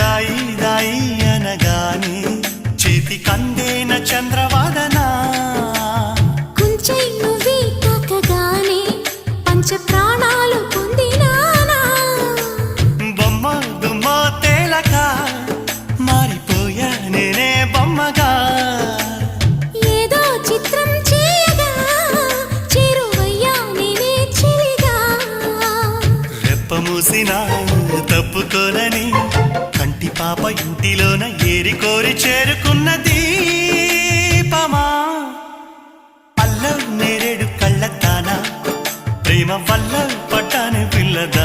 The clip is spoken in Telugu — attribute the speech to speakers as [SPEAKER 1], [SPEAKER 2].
[SPEAKER 1] దాయి దాయి అనగానే చేతి కందేన చంద్రవాదనా?
[SPEAKER 2] కుంచె నువ్వే తాకగానే పంచ ప్రాణాలు పొందినానా?
[SPEAKER 1] బొమ్మ దుమ్మ తేలక మారిపోయా నేనే బొమ్మగా.
[SPEAKER 2] ఏదో చిత్రం చేయగా చేరువయ్యా నేనే చెలిగా
[SPEAKER 1] రెప్ప మూసిన తప్పుకోనని ఇంటిలోన ఏరి కోరి చేరుకున్న దీపమా? అల్ల నేరేడు కళ్ళ తానా? ప్రేమ వల్ల పట్టాను పిల్లదా?